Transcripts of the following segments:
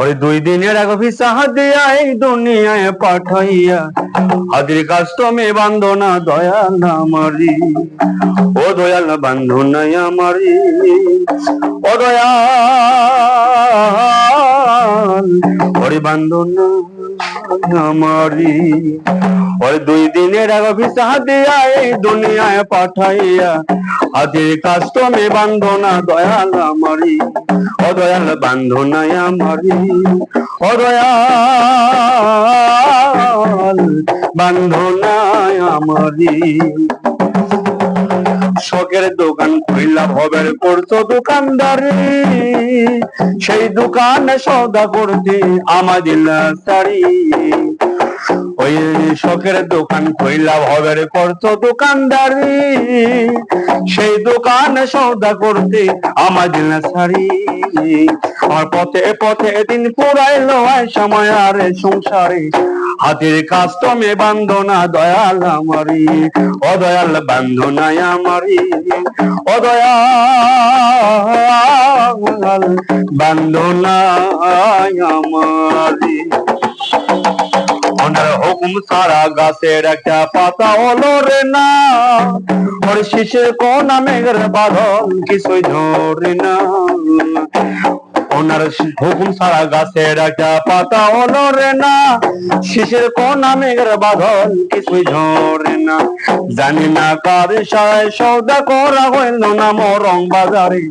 ওই দুই দিনের এক অফিস দিয়া এই দুনিয়ায় পাঠাইয়া। হাজির কাজ তুমি বান্ধো না দয়াল ও দয়াল বান্ধো নাই আমারি, ও দয়াল, ওরে বান্ধো আমারি। ওই দুই দিনের ভিসা দিয়া এই দুনিয়ায় পাঠাইয়া, হাজির কাজ তুমি বান্ধো না দয়াল আমারি, ও দয়াল বান্ধো নাই আমারি, ও দয়াল বান্ধো আমারি। শখের দোকান খুললা ভবের করতো দোকানদারি, সেই দোকানে সৌদা করতে আমাদের শাড়ি। শখের দোকান খুললা ভবের করতো দোকানদারি। সেই দোকানে সৌদা করতে আমাদের শাড়ি আর পথে পথে দিন পুরাইলো হয় সময় সংসারে। হাতের কাজ তুমি বান্ধো না দয়াল আমারি ও দয়াল আমারি। ও দয়াল আমারি। হুকুম সারা গাছের একটা পাতা হলো রে না ওর শিশের কোন মেঘের বাঁধন কিছুই ধরে না ওনার হুকুম সারা গাছের একটা পাতা হলো রে না শিশের কোন মেঘের কিছুই না জানি না কার সারায় সৌদা করা হইল না মরং বাজারে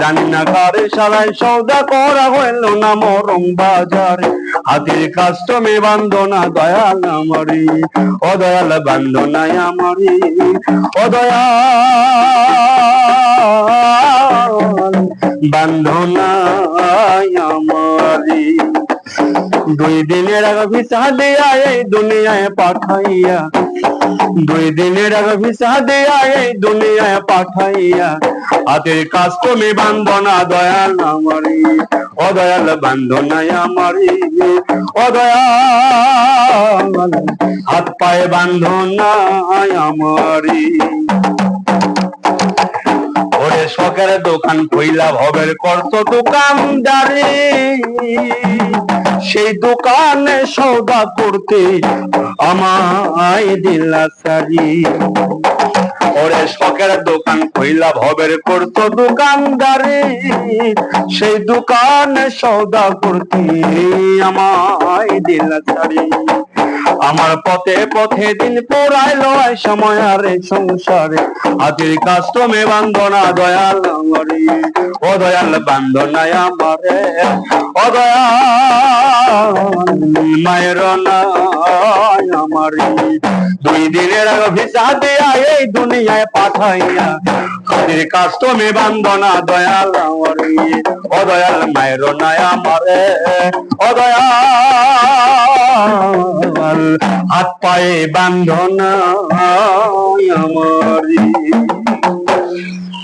জানি না কারে সারাই সৌদা করা হইল না মরম বাজারে। হাতির কাস্টমে বান্ধনা বান্ধো না দয়াল আমারি ও দয়াল বান্ধো নাই আমারি ও দয়াল বান্ধো আমারি। দুই দিনের ভিসা দিয়া এই দুনিয়ায় পাঠাইয়া। দুই দিনের ভিসা দিয়া এই দুনিয়ায় পাঠাইয়া। হাতের কাজ তুমি বান্ধো না দয়াল আমারি। ও দয়াল বান্ধো আমারি। ও হাত পায়ে বান্ধো আমারি। শখের দোকান কইলা ভবের করত দোকানদারি সেই দোকানে সৌদা করতে আমায় দিলা সারি। ওরে শখের দোকান কইলা ভবের করত দোকানদারি সেই দোকানে সৌদা করতে আমায় দিলা সারি। আমার পথে পথে দিন পোড়াইলো এই সময় আর সংসারে। হাতের কাজ তুমি বান্ধনা দয়াল ও দয়াল বান্ধনা আমারে। ও দয়াল মায়ের নাই আমারি। দুই দিনের ভিসা দিয়া এই দুনিয়ায় পাঠাইয়া, হাতের কাজ তুমি বান্ধনা দয়াল আমারি। ও দয়াল মায়ের নাই আমারে। ও দয়াল হাত পায়ে বান্ধন আমারি